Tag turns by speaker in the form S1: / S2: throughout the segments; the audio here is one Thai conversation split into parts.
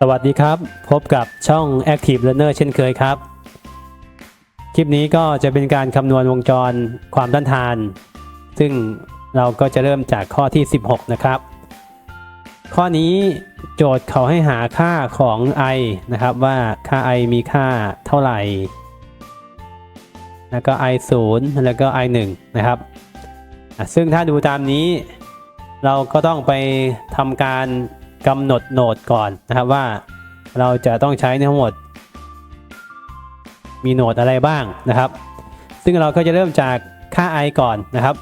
S1: สวัสดีครับ พบกับช่อง Active Learner เช่นเคยครับ คลิปนี้ก็จะเป็นการคำนวณวงจรความต้านทาน ซึ่งเราก็จะเริ่มจากข้อที่ 16 นะครับ ข้อนี้โจทย์เขาให้หาค่าของ i นะครับว่าค่า i มีค่าเท่าไหร่ แล้วก็ i 0แล้วก็ i 1นะครับ ซึ่งถ้าดูตามนี้ เราก็ต้องไปทำการ กำหนดโหนดก่อนนะครับว่าเราจะต้องใช้ทั้งหมด มีโหนดอะไรบ้างนะครับ ซึ่งเราก็จะเริ่มจากค่า i ก่อนนะครับ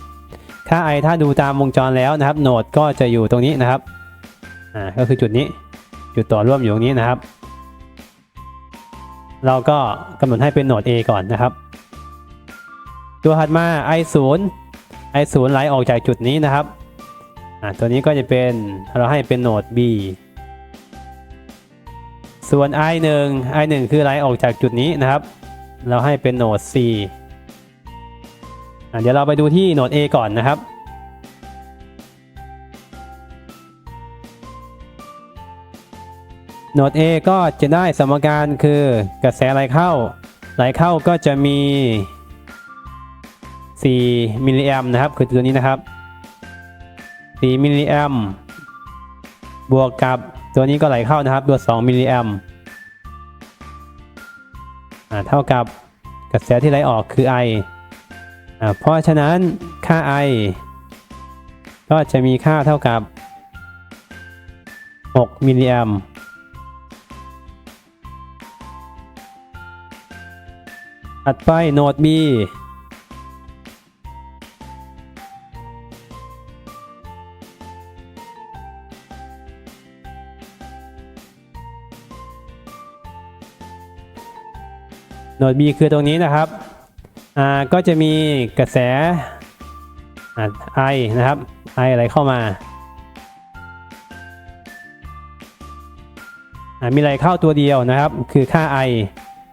S1: ค่า i ถ้าดูตามวงจรแล้วนะครับโหนดก็จะอยู่ตรงนี้นะครับอ่าก็คือจุดนี้จุดต่อร่วมอยู่ตรงนี้นะครับ เราก็กำหนดให้เป็นโหนด a ก่อนนะครับ ตัวถัดมา i 0 i 0ไหลออกจากจุดนี้นะครับ อะตัวนี้ก็จะเป็นเราให้เป็นโหนด B ส่วน i 1 i 1คือไหลออกจากจุดนี้นะครับ เราให้เป็นโหนด C อะเดี๋ยวเราไปดูที่โหนด A ก่อนนะครับโหนด A ก็จะได้สมการคือกระแสไหลเข้า ไหลเข้าก็จะมี 4 มิลลิแอมนะครับ คือตัวนี้นะครับ 4มิลลิแอมบวกกับตัวนี้ก็ไหลเข้านะครับ ตัว 2มิลลิแอมเท่ากับกระแสที่ไหลออกคือ I อ่าเพราะฉะนั้นค่า I ก็จะมีค่าเท่ากับ 6มิลลิแอมถัดไปโนด B นด B คือตรงนี้นะครับอ่าก็จะมีกระแสอ่า I นะครับ I อะไรเข้ามาอ่ามีอะไรเข้าตัวเดียวนะครับ คือค่า I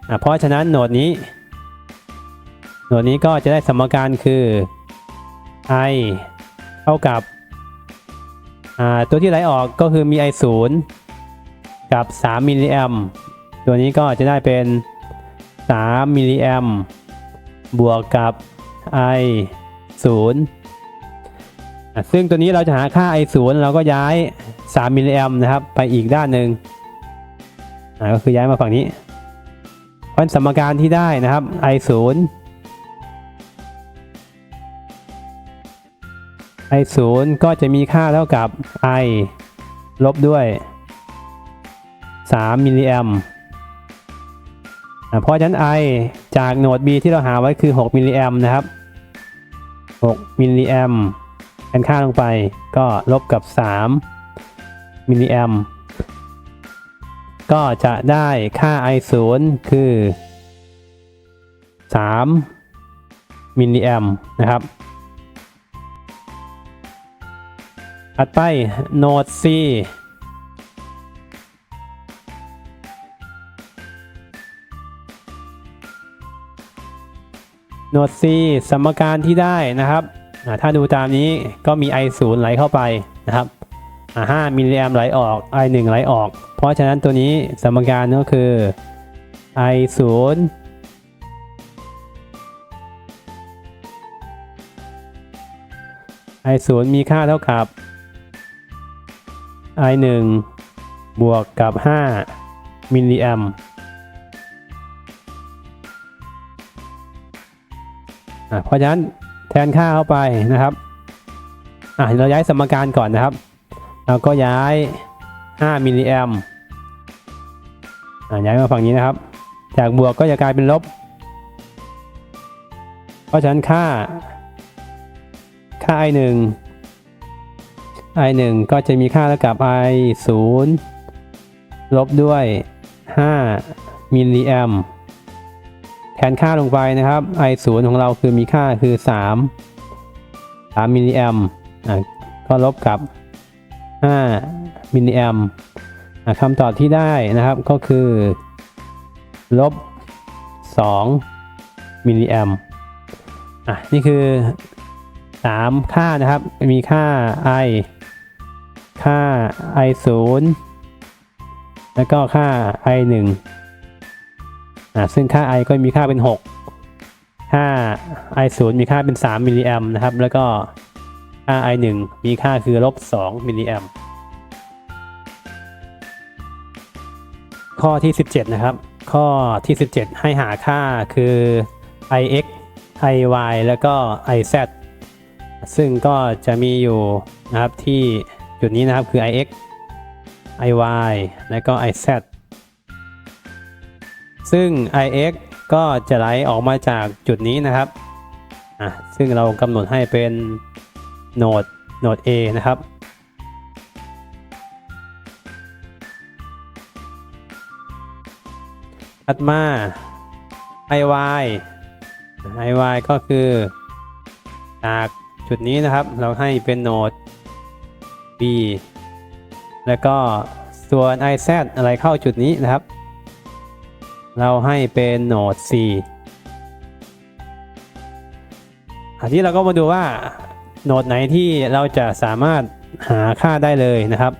S1: อ่าเพราะฉะนั้นโหนดนี้ โหนดนี้ก็จะได้สมการคือ I เท่ากับอ่าตัวที่ไหลออกก็คือมี I 0กับ 3 มิลลิแอม ตัวนี้ก็จะได้เป็น 3 มิลลิแอมบวกกับ i 0ซึ่งตัวนี้เราจะหาค่า i 0เราก็ย้าย 3 มิลลิแอมนะครับ ไปอีกด้านหนึ่งก็คือย้ายมาฝั่งนี้เพราะสมการที่ได้นะครับ i 0 i 0ก็จะมีค่าเท่ากับ i ลบด้วย 3 มิลลิแอม เพราะฉะนั้น I จากโหนด B ที่เราหาไว้คือ 6 มิลลิแอมนะครับ 6 มิลลิแอมแทนค่าลงไปก็ลบกับ 3 มิลลิแอมก็จะได้ค่า I 0คือ 3 มิลลิแอมนะครับถัดไปโหนด C โหนด C สมการที่ได้นะครับ ถ้าดูตามนี้ก็มี I 0 ไหลเข้าไปนะครับอ่า5มิลลิแอมไหลออก I 1 ไหลออก เพราะฉะนั้นตัวนี้สมการก็คือ I 0 I 0 มีค่าเท่ากับ I 1 บวกกับ 5 มิลลิแอม เพราะฉะนั้นแทนค่าเข้าไปนะครับเราย้ายสมการก่อนนะครับ เราก็ย้าย 5 มิลลิแอมย้ายมาฝั่งนี้นะครับ จากบวกก็จะกลายเป็นลบ เพราะฉะนั้นค่า ค่า i 1 i 1ก็จะมีค่าเท่ากับ i 0ลบด้วย 5 มิลลิแอม แทนค่าลงไปนะครับ i 0ของเราคือมีค่าคือ 3 3มิลลิแอมก็ลบกับ 5มิลลิแอมคำตอบที่ได้นะครับก็คือ ลบ 2มิลลิแอมนี่คือ 3 ค่านะครับ มีค่า i ค่า i 0แล้วก็ค่า i 1 อ่าซึ่งค่า i ก็มีค่าเป็น 6 ค่า i 0มีค่าเป็น 3 มิลลิแอมนะครับ แล้วก็ค่า i 1มีค่าคือลบ 2 มิลลิแอมข้อที่ 17 นะครับ ข้อที่ 17 ให้หาค่าคือ ix iy แล้วก็ iz ซึ่งก็จะมีอยู่นะครับที่จุดนี้นะครับคือ ix iy แล้วก็ iz ซึ่ง ix ก็จะไหลออกมาจากจุดนี้นะครับอะซึ่งเรากำหนดให้เป็นโหนดโหนด a นะครับถัดมา iy iy ก็คือจากจุดนี้นะครับ เราให้เป็นโหนด b แล้วก็ส่วน iz อะไรเข้าจุดนี้นะครับ เราให้เป็นโหนด c อันนี้เราก็มาดูว่าโหนดไหนที่เราจะสามารถหาค่าได้เลยนะครับ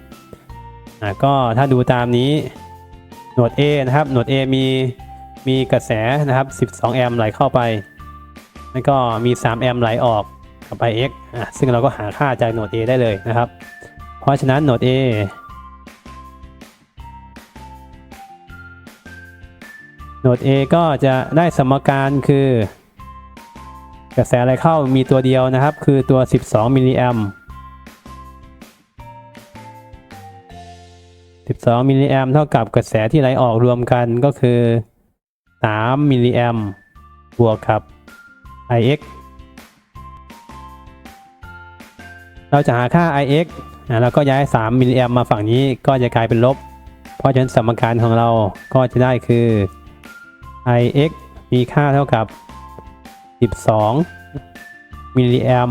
S1: ก็ถ้าดูตามนี้โหนด A นะครับโหนด A มีมีกระแสนะครับ 12 แอมป์ไหลเข้าไป แล้วก็มี 3 แอมป์ไหลออกกับ IX ซึ่งเราก็หาค่าจากโหนด A ได้เลยนะครับ เพราะฉะนั้นโหนด A โหนด A ก็จะได้สมการคือกระแสไหลเข้ามีตัวเดียวนะครับ คือตัว 12 มิลลิแอม12 มิลลิแอมเท่ากับกระแสที่ไหลออกรวมกันก็คือ 3 มิลลิแอมบวกกับ IX เราจะหาค่า IX อะแล้วก็ย้าย 3 มิลลิแอมมาฝั่งนี้ก็จะกลายเป็นลบ เพราะฉะนั้นสมการของเราก็จะได้คือ IX มีค่าเท่ากับ 12 มิลลิแอม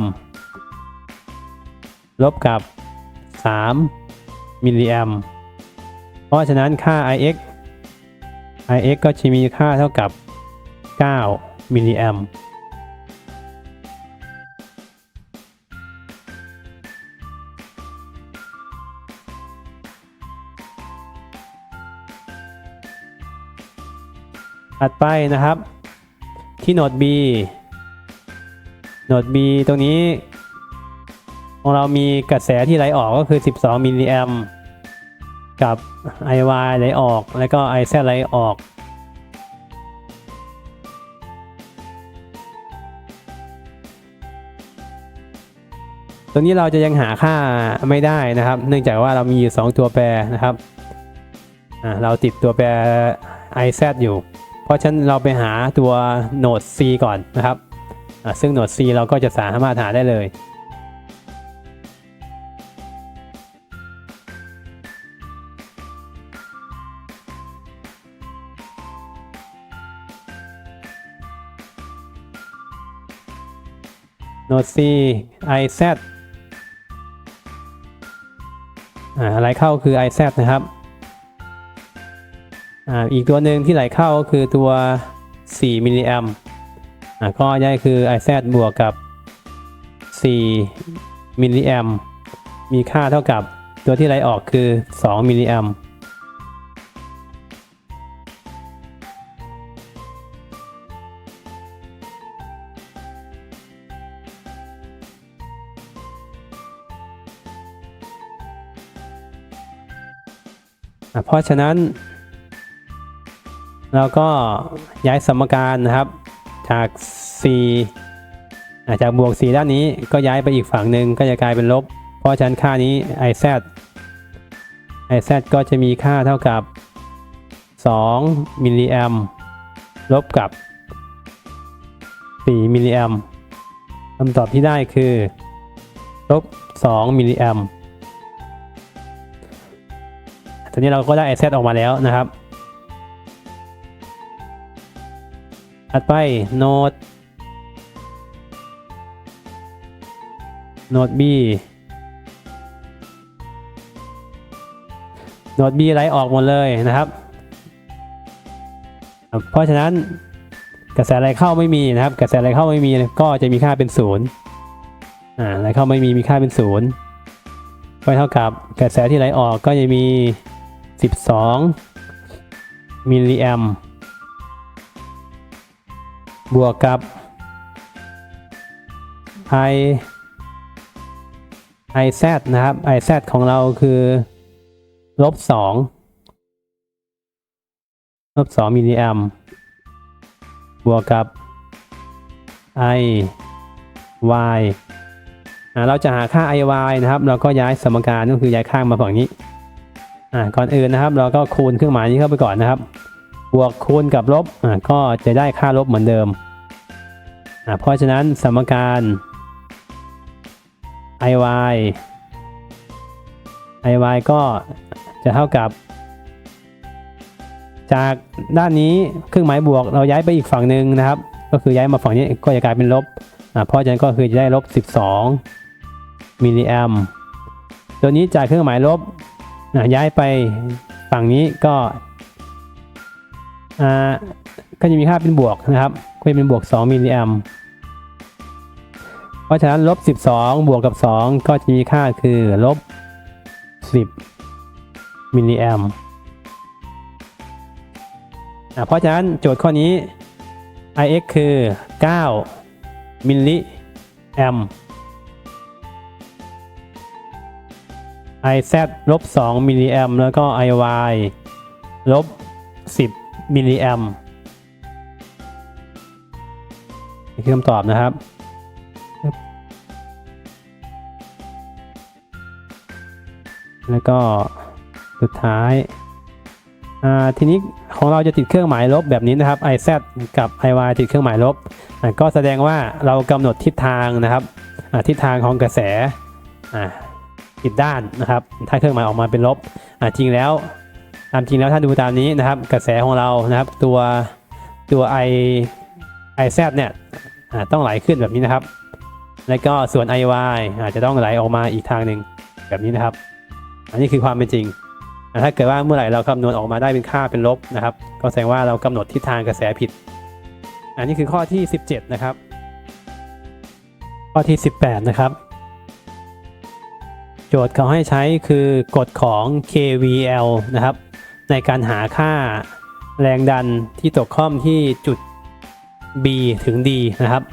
S1: ลบกับ 3 มิลลิแอมเพราะฉะนั้นค่า IX IX ก็จะมีค่าเท่ากับ 9 มิลลิแอม ถัดไปนะครับ ที่โหนด B โหนด B ตรงนี้ของเรามีกระแสที่ไหลออกก็คือ 12 มิลลิแอมกับ IY ไหลออก แล้วก็ IZ ไหลออก ตรงนี้เราจะยังหาค่าไม่ได้นะครับ เนื่องจากว่าเรามีอยู่ 2 ตัวแปรนะครับ เราติดตัวแปร IZ อยู่ ราะฉะนั้นเราไปหาตัวโหนด C ก่อนนะครับอ่าซึ่งโหนด C เราก็จะสามารถหาได้เลย โหนด C IZ อ่าไหลเข้าคือ IZ นะครับ อีกตัวหนึ่งที่ไหลเข้าก็คือตัว 4 มิลลิแอมอ่าก็ย่อยคือ IZ บวกกับ 4 มิลลิแอมมีค่าเท่ากับตัวที่ไหลออกคือ 2 มิลลิแอมเพราะฉะนั้น เราก็ย้ายสมการนะครับ จาก4อะจากบวก4ด้านนี้ก็ย้ายไปอีกฝั่งหนึ่งก็จะกลายเป็นลบ เพราะฉะนั้นค่านี้ iz iz ก็จะมีค่าเท่ากับ 2 มิลลิแอมลบกับ 4 มิลลิแอมคำตอบที่ได้คือลบ 2 มิลลิแอมตอนนี้เราก็ได้ iz ออกมาแล้วนะครับ ถัดไปโนดโนด B โนด B ไหลออกหมดเลยนะครับ เพราะฉะนั้นกระแสไหลเข้าไม่มีนะครับ กระแสไหลเข้าไม่มีก็จะมีค่าเป็นศูนย์อ่าไหลเข้าไม่มีมีค่าเป็นศูนย์ก็เท่ากับกระแสที่ไหลออกก็จะมี 12มิลลิแอม บวกกับ i i z นะครับ i z ของเราคือลบ2ลบ2มิลลิแอมบวกกับ i y อ่าเราจะหาค่า i y นะครับ เราก็ย้ายสมการก็คือย้ายข้างมาฝั่งนี้อ่าก่อนอื่นนะครับ เราก็คูณเครื่องหมายนี้เข้าไปก่อนนะครับ บวกคูณกับลบอ่าก็จะได้ค่าลบเหมือนเดิมอ่าเพราะฉะนั้นสมการ i y i y ก็จะเท่ากับ จากด้านนี้เครื่องหมายบวกเราย้ายไปอีกฝั่งหนึ่งนะครับ ก็คือย้ายมาฝั่งนี้ก็จะกลายเป็นลบอ่าเพราะฉะนั้นก็คือจะได้ลบ 12 มิลลิแอมตัวนี้จากเครื่องหมายลบอ่าย้ายไปฝั่งนี้ก็ ก็จะมีค่าเป็นบวกนะครับก็จะเป็นบวก 2มิลลิแอมเพราะฉะนั้นลบ 12 บวกกับ 2 ก็จะมีค่าคือลบ 10มิลลิแอมเพราะฉะนั้นโจทย์ข้อนี้ ix คือ 9 มิลลิแอม iz ลบ 2 มิลลิแอม แล้วก็ iy ลบ 10 มิลลิแอมนี่คือคำตอบนะครับ แล้วก็สุดท้ายอ่าทีนี้ของเราจะติดเครื่องหมายลบแบบนี้นะครับ iz กับ iy ติดเครื่องหมายลบอ่าก็แสดงว่าเรากำหนดทิศทางนะครับอ่าทิศทางของกระแสอ่าผิดด้านนะครับ ถ้าเครื่องหมายออกมาเป็นลบอ่าจริงแล้ว ตามจริงแล้วถ้าดูตามนี้นะครับ กระแสของเรานะครับ ตัวตัว i iz เนี่ยต้องไหลขึ้นแบบนี้นะครับ แล้วก็ส่วน iy อาจจะต้องไหลออกมาอีกทางหนึ่งแบบนี้นะครับ อันนี้คือความเป็นจริง ถ้าเกิดว่าเมื่อไหร่เราคำนวณออกมาได้เป็นค่าเป็นลบนะครับ ก็แสดงว่าเรากำหนดทิศทางกระแสผิด อันนี้คือข้อที่ 17 นะครับ ข้อที่ 18 นะครับ โจทย์เขาให้ใช้คือกฎของ KVL นะครับ ในการหาค่าแรงดันที่ตกข้อมที่จุด B ถึง D นะครับ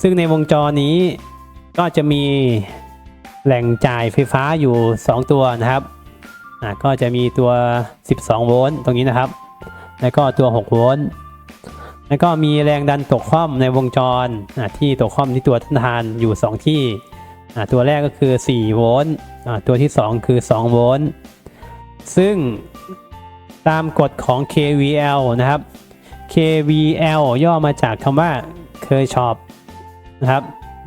S1: ซึ่งในวงจรนี้ก็จะมีแหล่งจ่ายไฟฟ้าอยู่ 2 ตัวนะครับอ่าก็จะมีตัว 12 โวลต์ตรงนี้นะครับ แล้วก็ตัว 6 โวลต์ แล้วก็มีแรงดันตกคว่ำในวงจรอ่าที่ตกคว่ำที่ตัวต้นทานอยู่ 2 ที่อ่าตัวแรกก็คือ 4 โวลต์อ่าตัวที่ 2 คือ 2 โวลต์ ซึ่ง ตามกฎของ KVL นะครับ KVL ย่อมาจากคำว่า เคยชอบนะครับ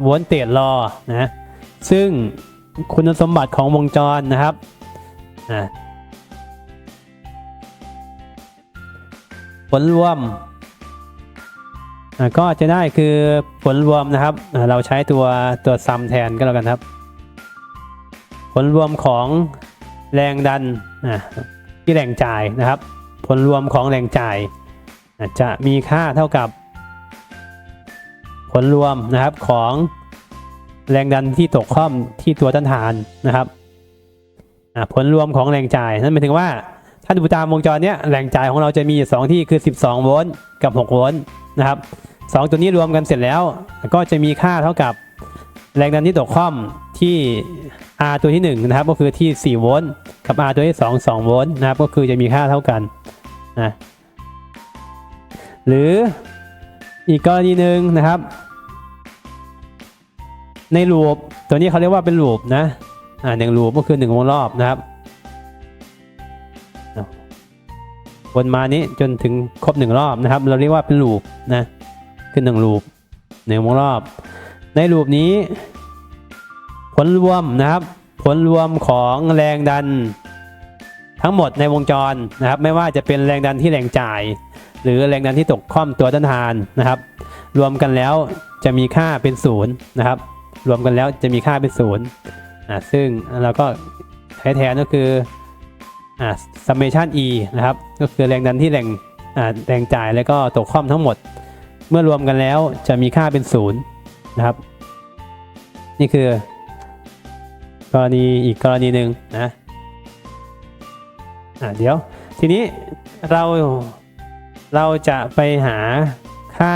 S1: วลเตจลอนะซึ่งคุณสมบัติของวงจรนะครับผลรวม ก็จะได้คือผลรวมนะครับ เราใช้ตัวตัวซัมแทนก็แล้วกันครับ ผลรวมของแรงดันอ่า ที่แรงจ่ายนะครับ ผลรวมของแรงจ่ายจะมีค่าเท่ากับ ผลรวมนะครับของแรงดันที่ตกข้อมที่ตัวต้านทานนะครับผลรวมของแรงจ่ายนั่นหมายถึงว่าถ้าดูตามวงจรเนี้ยแรงจ่ายของเราจะมีอยู่สองที่คือ 12 โวลต์กับ 6 โวลต์นะครับสองตัวนี้รวมกันเสร็จแล้ว ก็จะมีค่าเท่ากับแรงดันที่ตกข้อม ที่ R ตัวที่ 1 นะครับ ก็คือที่ 4 โวลต์กับ R ตัวที่ 2 2 โวลต์นะครับ ก็คือจะมีค่าเท่ากันนะหรืออีกกรณีหนึ่งนะครับ ในลูปตัวนี้เขาเรียกว่าเป็นลูปนะอ่าหนึ่งลูปก็คือหนึ่งวงรอบนะครับวนมานี้จนถึงครบหนึ่งรอบนะครับ เราเรียกว่าเป็นลูปนะคือหนึ่งลูปหนึ่งวงรอบ ในลูปนี้ ผลรวมนะครับ ผลรวมของแรงดันทั้งหมดในวงจรนะครับ ไม่ว่าจะเป็นแรงดันที่แรงจ่าย หรือแรงดันที่ตกข้อมตัวต้านทานนะครับ รวมกันแล้วจะมีค่าเป็นศูนย์นะครับ รวมกันแล้วจะมีค่าเป็นศูนย์อ่าซึ่งเราก็ใช้แทนก็คืออ่า summation e นะครับ ก็คือแรงดันที่แรงอ่าแรงจ่ายแล้วก็ตกข้อมทั้งหมด เมื่อรวมกันแล้วจะมีค่าเป็นศูนย์นะครับ นี่คือ กรณีอีกกรณีหนึ่งนะอ่าเดี๋ยว ทีนี้เราเราจะไปหาค่า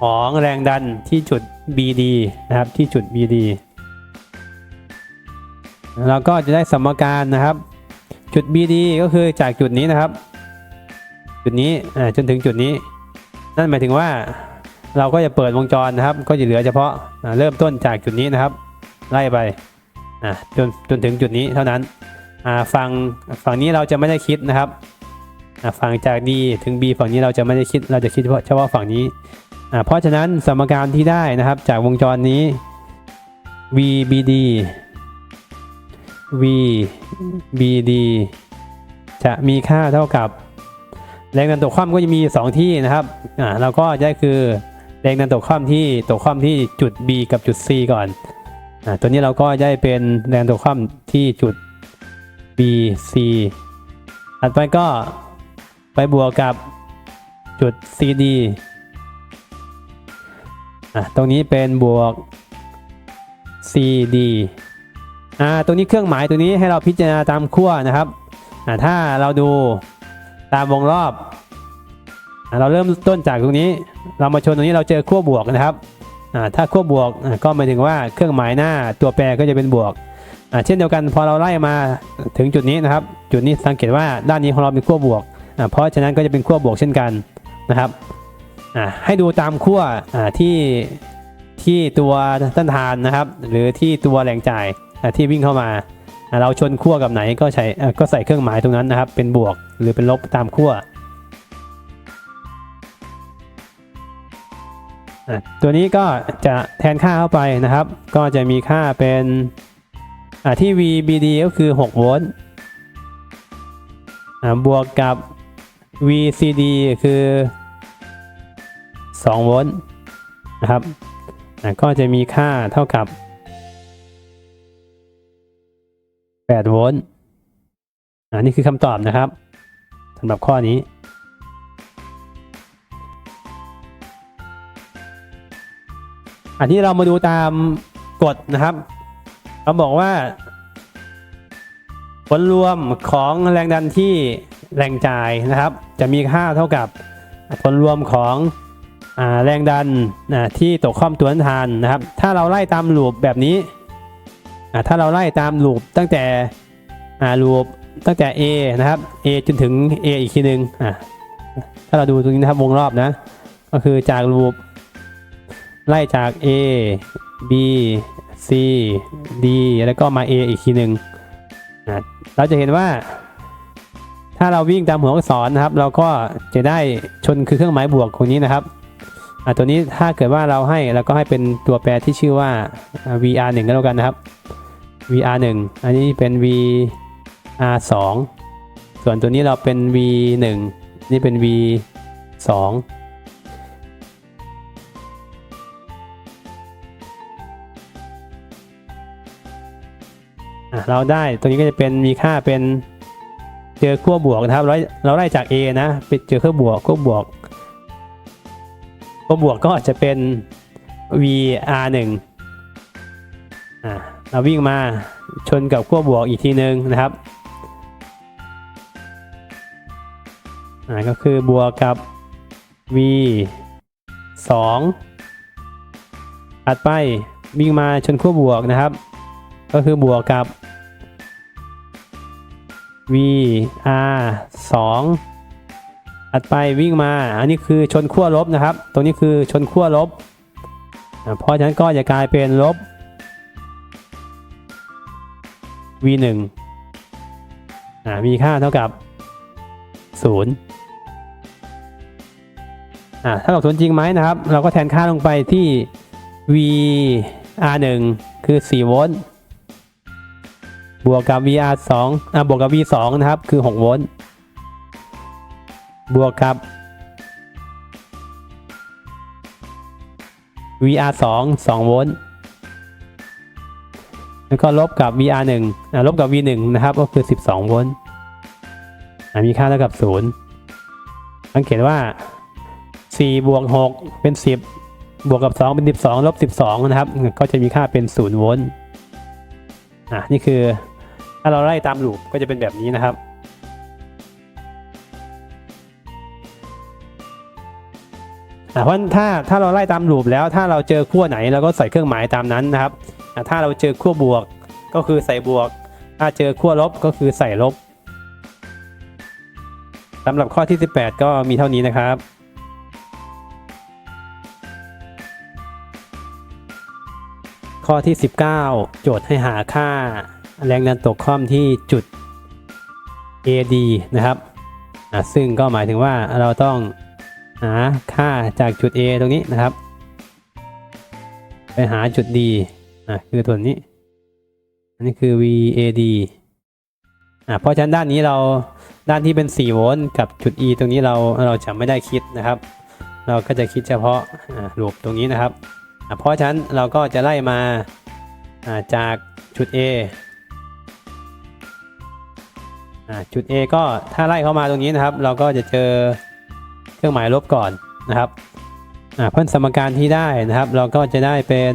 S1: ของแรงดันที่จุด BD นะครับที่จุด BD เราก็จะได้สมการนะครับ จุด BD ก็คือจากจุดนี้นะครับ จุดนี้อ่าจนถึงจุดนี้ นั่นหมายถึงว่าเราก็จะเปิดวงจรนะครับ ก็จะเหลือเฉพาะอ่าเริ่มต้นจากจุดนี้นะครับ ไล่ไป อ่าจนจนถึงจุดนี้เท่านั้นอ่าฝั่งฝั่งนี้เราจะไม่ได้คิดนะครับอ่าฝั่งจาก D ถึง B ฝั่งนี้เราจะไม่ได้คิดเราจะคิดเฉพาะเฉพาะฝั่งนี้อ่าเพราะฉะนั้นสมการที่ได้นะครับจากวงจรนี้ VBD VBD จะมีค่าเท่ากับ แรงดันตกคว่ำก็จะมี 2 ที่นะครับอ่าเราก็ได้คือแรงดันตกคว่ำที่ตกคว่ำที่จุด B กับจุด C ก่อน อ่าตัวนี้เราก็ได้เป็นแรงตกคว่ำที่จุด B C ถัดไปก็ไปบวกกับจุด CD อะตรงนี้เป็นบวก CD อ่าตรงนี้เครื่องหมายตัวนี้ให้เราพิจารณาตามขั้วนะครับอ่าถ้าเราดูตามวงรอบอเราเริ่มต้นจากตรงนี้ เรามาชนตรงนี้เราเจอขั้วบวกนะครับ ถ้าขั้วบบวกอ่าก็หมายถึงว่าเครื่องหมายหน้าตัวแปรก็จะเป็นบวกอ่าเช่นเดียวกันพอเราไล่มาถึงจุดนี้นะครับ จุดนี้สังเกตว่าด้านนี้ของเราเป็นขั้วบวกอ่าเพราะฉะนั้นก็จะเป็นขั้วบวกเช่นกันนะครับอ่าให้ดูตามขั้วอ่าที่ที่ตัวต้านทานนะครับ หรือที่ตัวแรงจ่ายอ่าที่วิ่งเข้ามาอ่าเราชนขั้วกับไหนก็ใช้อ่าก็ใส่เครื่องหมายตรงนั้นนะครับ เป็นบวกหรือเป็นลบตามขั้ว ตัวนี้ก็จะแทนค่าเข้าไปนะครับ ก็จะมีค่าเป็นที่ VBD ก็คือ 6 โวลต์บวกกับ VCD คือ 2 โวลต์นะครับก็จะมีค่าเท่ากับ 8 โวลต์อ่านี่คือคำตอบนะครับสำหรับข้อนี้ อันนี้เรามาดูตามกฎนะครับเราบอกว่า ผลรวมของแรงดันที่แรงจ่ายนะครับ จะมีค่าเท่ากับผลรวมของอแรงดันที่ตกข้อมตัวนทานนะครับ ถ้าเราไล่ตามลูปแบบนี้ ถ้าเราไล่ตามลูปตั้งแต่ลูปตั้งแต่ A นะครับ A จนถึง A อีกทีหนึ่งถ้าเราดูตรงนี้นะครับวงรอบนะ ก็คือจากลูป ไล่จาก A B C D แล้วก็มา A อีกทีหนึ่งอ่าเราจะเห็นว่า ถ้าเราวิ่งตามหัวอักษรนะครับ เราก็จะได้ชนคือเครื่องหมายบวกตรงนี้นะครับตัวนี้ถ้าเกิดว่าเราให้เราก็ให้เป็นตัวแปรที่ชื่อว่าอ่า VR 1ก็แล้วกันนะครับ VR 1อันนี้เป็น VR 2ส่วนตัวนี้เราเป็น V 1นี่เป็น V 2 เราได้ตัวนี้ก็จะเป็นมีค่าเป็นเจอขั้วบวกนะครับเราเราได้จาก A นะไปเจอขั้วบวกขั้วบวกขั้วบวกก็จะเป็น VR 1อ่าเราวิ่งมาชนกับขั้วบวกอีกทีหนึ่งนะครับอ่าก็คือบวกกับ V 2ถัดไปวิ่งมาชนขั้วบวกนะครับ ก็คือบวกกับ VR 2ถัดไปวิ่งมา อันนี้คือชนขั้วลบนะครับ ตรงนี้คือชนขั้วลบ เพราะฉะนั้นก็จะกลายเป็นลบ V 1อ่มีค่าเท่ากับ0อ่าเท่ากับศูนย์จริงไหมนะครับ เราก็แทนค่าลงไปที่ VR 1 คือ 4 โวลต์ บวกกับ VR 2อ่าบวกกับ V 2นะครับ คือ 6 โวลต์ บวกกับ VR 2 2 โวลต์ แล้วก็ลบกับ VR 1อ่าลบกับ V 1นะครับ ก็คือ 12 โวลต์อ่ามีค่าเท่ากับ 0 สังเกตว่า 4 บวก 6 เป็น 10 บวกกับ 2 เป็น 12 ลบ 12 นะครับ ก็จะมีค่าเป็น 0 โวลต์อ่านี่คือ ถ้าเราไล่ตามลูปก็จะเป็นแบบนี้นะครับ เพราะถ้าถ้าเราไล่ตามลูปแล้วถ้าเราเจอขั้วไหนเราก็ใส่เครื่องหมายตามนั้นนะครับ ถ้าเราเจอขั้วบวกก็คือใส่บวก ถ้าเจอขั้วลบก็คือใส่ลบสำหรับข้อที่ 18 ก็มีเท่านี้นะครับข้อที่ 19 โจทย์ให้หาค่า แรงดันตกข้อมที่จุด AD นะครับอะซึ่งก็หมายถึงว่าเราต้องหาค่าจากจุด A ตรงนี้นะครับ ไปหาจุด D อะคือตัวนี้ อันนี้คือ VAD อะเพราะฉะนั้นด้านนี้เราด้านที่เป็น 4 โวลต์กับจุด E ตรงนี้เราเราจะไม่ได้คิดนะครับ เราก็จะคิดเฉพาะอ่าลูปตรงนี้นะครับอะเพราะฉะนั้นเราก็จะไล่มาอ่าจากจุด A จุด A ก็ถ้าไล่เข้ามาตรงนี้นะครับ เราก็จะเจอเครื่องหมายลบก่อนนะครับเพิ่นสมการที่ได้นะครับ เราก็จะได้เป็น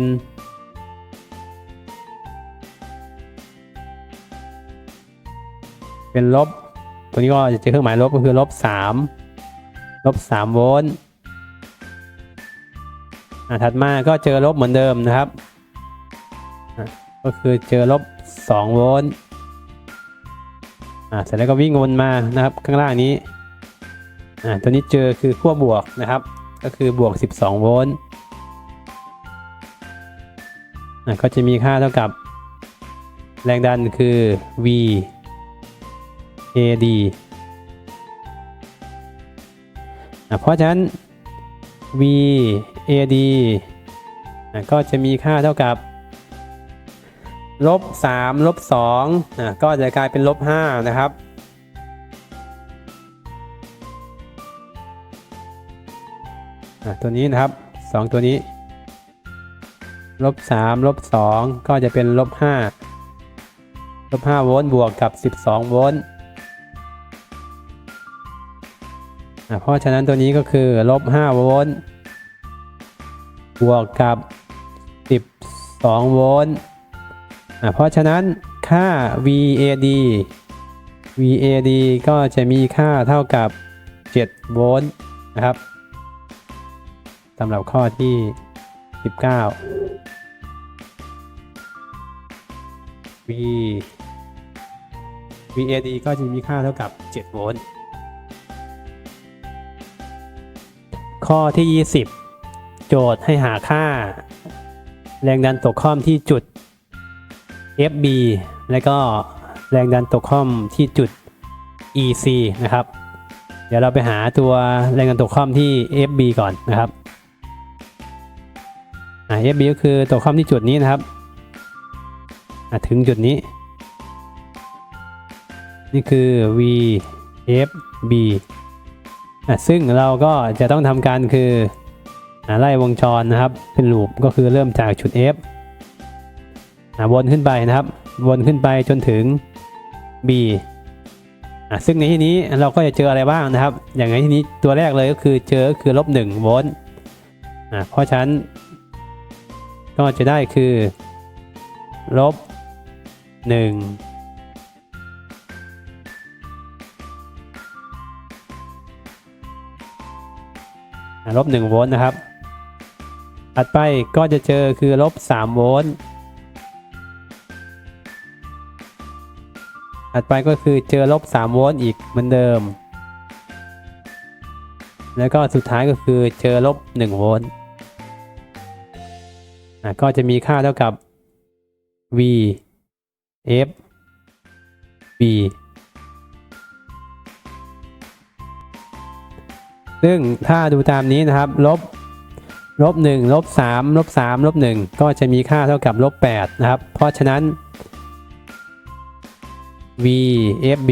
S1: เป็นลบ ตัวนี้ก็จะเจอเครื่องหมายลบก็คือลบ3ลบ3โวลต์ถัดมาก็เจอลบเหมือนเดิมนะครับ ก็คือเจอลบ2โวลต์ อ่าเสร็จแล้วก็วิ่งวนมานะครับข้างล่างนี้อ่าตัวนี้เจอคือขั้วบวกนะครับ ก็คือบวก 12 โวลต์อ่าก็จะมีค่าเท่ากับ แรงดันคือ V AD อะเพราะฉะนั้น VAD อะก็จะมีค่าเท่ากับ ลบ3ลบ2อะก็จะกลายเป็นลบ5นะครับ ตัวนี้นะครับ 2 ตัวนี้ ลบ3ลบ2ก็จะเป็นลบ5ลบ5โวลต์บวกกับ 12 โวลต์เพราะฉะนั้นตัวนี้ก็คือลบ5โวลต์บวกกับ 12 โวลต์ เพราะฉะนั้นค่า VAD VAD ก็จะมีค่าเท่ากับ 7 โวลต์นะครับสำหรับข้อที่ 19 V VAD ก็จะมีค่าเท่ากับ 7 โวลต์ ข้อที่ 20 โจทย์ให้หาค่า แรงดันตกข้อมที่จุด FB และก็แรงดันตกข้อมที่จุด EC นะครับ เดี๋ยวเราไปหาตัวแรงดันตกข้อมที่ FB ก่อนนะครับอ่า FB ก็คือตกข้อมที่จุดนี้นะครับอ่าถึงจุดนี้ นี่คือ VFB อะซึ่งเราก็จะต้องทำการคืออไล่วงจรนะครับ เป็นลูปก็คือเริ่มจากจุด F อะวนขึ้นไปนะครับ วนขึ้นไปจนถึง B อะซึ่งในที่นี้เราก็จะเจออะไรบ้างนะครับ อย่างในที่นี้ตัวแรกเลยก็คือเจอคือลบ1โวลต์อะเพราะฉะนั้นก็จะได้คือลบ1อะลบ1โวลต์นะครับ ถัดไปก็จะเจอคือลบ3โวลต์ ถัดไปก็คือเจอลบ3โวลต์อีกเหมือนเดิม แล้วก็สุดท้ายก็คือเจอลบ1โวลต์ก็จะมีค่าเท่ากับ V F B ซึ่งถ้าดูตามนี้นะครับ ลบลบหนึ่งลบสามลบสามลบหนึ่งก็จะมีค่าเท่ากับลบแปดนะครับ เพราะฉะนั้น VFB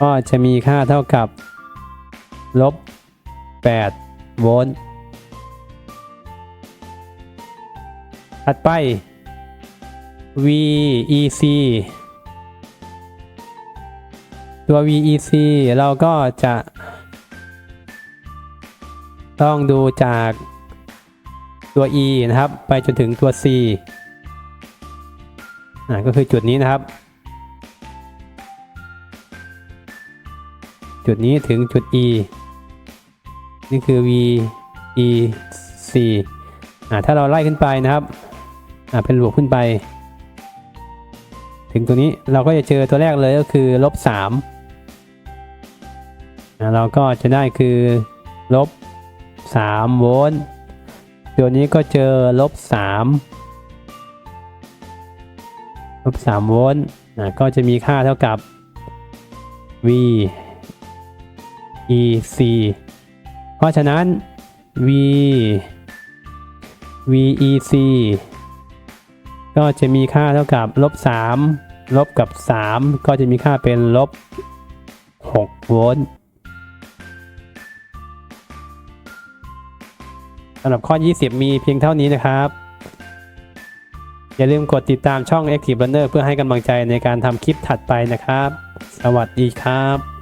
S1: ก็จะมีค่าเท่ากับลบ8โวลต์ถัดไป VEC ตัว VEC เราก็จะ ต้องดูจากตัว E นะครับ ไปจนถึงตัว C ก็คือจุดนี้นะครับ จุดนี้ถึงจุด E นี่คือ V E C อ่าถ้าเราไล่ขึ้นไปนะครับอ่าเป็นบวกขึ้นไป ถึงตัวนี้เราก็จะเจอตัวแรกเลยก็คือลบสามอ่าเราก็จะได้คือลบสามโวลต์ตัวนี้ก็เจอลบสาม ลบสามโวลต์อ่าก็จะมีค่าเท่ากับ V E C เพราะฉะนั้น V V E C ก็จะมีค่าเท่ากับลบ3ลบกับ 3 ก็จะมีค่าเป็นลบ6โวลต์สำหรับข้อ 20 มีเพียงเท่านี้นะครับ อย่าลืมกดติดตามช่อง Active Runner เพื่อให้กำลังใจในการทำคลิปถัดไปนะครับ สวัสดีครับ